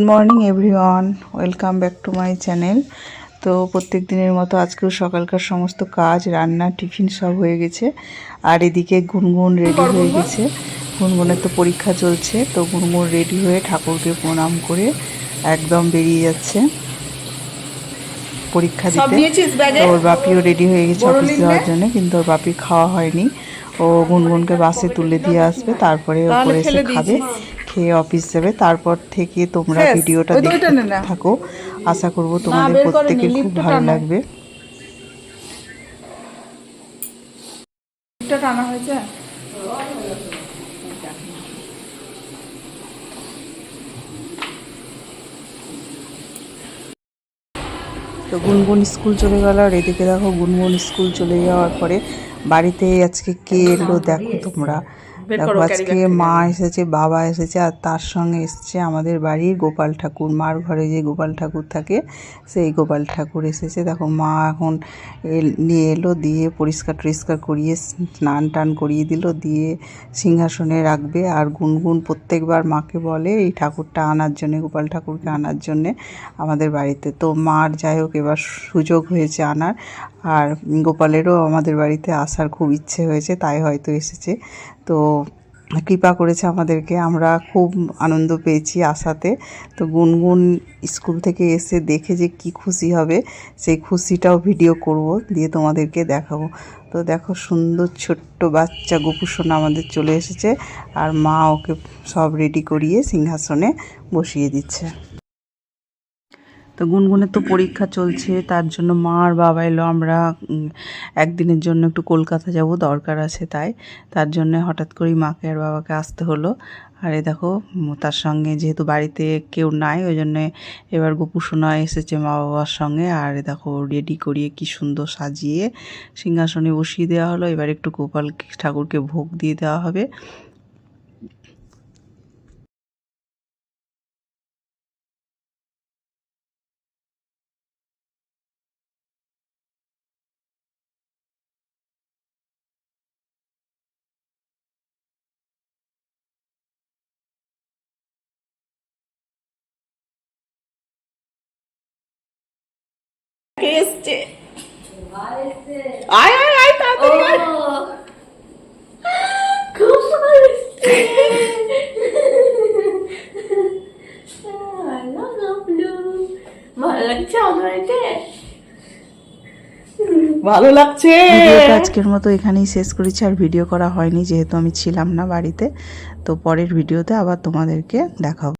Good morning everyone welcome back to my channel তো প্রত্যেক দিনের মতো আজকেও সকালকার সমস্ত কাজ রান্না টিফিন সব হয়ে গেছে। আর এদিকে গুনগুন রেডি হয়ে গেছে। গুনগুনের তো পরীক্ষা চলছে তো গুনগুন রেডি হয়ে ঠাকুরকে প্রণাম করে একদম বেরিয়ে যাচ্ছে। পরীক্ষা দিতে। তো ওর বাপিও রেডি হয়ে গেছে অফিস যাওয়ার জন্য কিন্তু ওর বাপি খাওয়া হয়নি। ও গুনগুনকে বাসে তুলে দিয়ে আসবে তারপরে ওপরে এসে খাবে? খেয়ে অফিস যাবে তারপর থেকে তোমরা? ভিডিওটা দেখতে থাকো। আশা করব তোমাদের প্রত্যেকের খুব ভালো লাগবে। টানা হয়েছে? তো গুনগুন স্কুল চলে গেল আর এদিকে দেখো গুনগুন স্কুল চলে যাওয়ার পরে বাড়িতে আজকে কে এলো দেখো তোমরা। আজকে মা এসেছে বাবা এসেছে আর তার সঙ্গে এসেছে আমাদের বাড়ির গোপাল ঠাকুর। মার ঘরে যে গোপাল ঠাকুর থাকে সেই গোপাল ঠাকুর এসেছে। দেখো মা এখন নিয়ে এলো দিয়ে পরিষ্কার টরিষ্কার করিয়ে স্নান টান করিয়ে দিল দিয়ে সিংহাসনে রাখবে। আর গুনগুন প্রত্যেকবার মাকে বলে এই ঠাকুরটা আনার জন্যে গোপাল ঠাকুরকে আনার জন্যে আমাদের বাড়িতে। তো মার যাই হোক এবার সুযোগ হয়েছে আনার। আর গোপালেরও আমাদের বাড়িতে আসার খুব ইচ্ছে হয়েছে, তাই হয়তো এসেছে। তো কৃপা করেছে আমাদেরকে, আমরা খুব আনন্দ পেয়েছি আসাতে। তো গুনগুন স্কুল থেকে এসে দেখে যে কি খুশি হবে, সেই খুশিটাও ভিডিও করব, দিয়ে তোমাদেরকে দেখাবো। তো দেখো সুন্দর ছোট্ট বাচ্চা গোপুসোনা আমাদের চলে এসেছে, আর মা ওকে সব রেডি করিয়ে সিংহাসনে বসিয়ে দিচ্ছে। তো গুনগুনের তো পরীক্ষা চলছে, তার জন্য মা আর বাবা এলো, আমরা একদিনের জন্য একটু কলকাতা যাব, দরকার আছে তাই। তার জন্য হঠাৎ করেই মাকে আর বাবাকে আসতে হলো। আর এ দেখো তার সঙ্গে যেহেতু বাড়িতে কেউ নাই, ওই জন্যে এবার গোপুসোনা এসেছে মা বাবার সঙ্গে। আর এ দেখো, রেডি করিয়ে কি সুন্দর সাজিয়ে সিংহাসনে বসিয়ে দেওয়া হলো। এবার একটু গোপাল ঠাকুরকে ভোগ দিয়ে দেওয়া হবে। কে এসছে আয় আয় আয় তাড়াতাড়ি আয়। খুব ভালো এসছে। ভালো লাগছে আমাকে ভালো লাগছে। ভিডিওটা আজকের মতো এখানেই শেষ করেছি আর ভিডিও করা হয়নি যেহেতু আমি ছিলাম না বাড়িতে। তো পরের ভিডিওতে আবার তোমাদেরকে দেখাবো।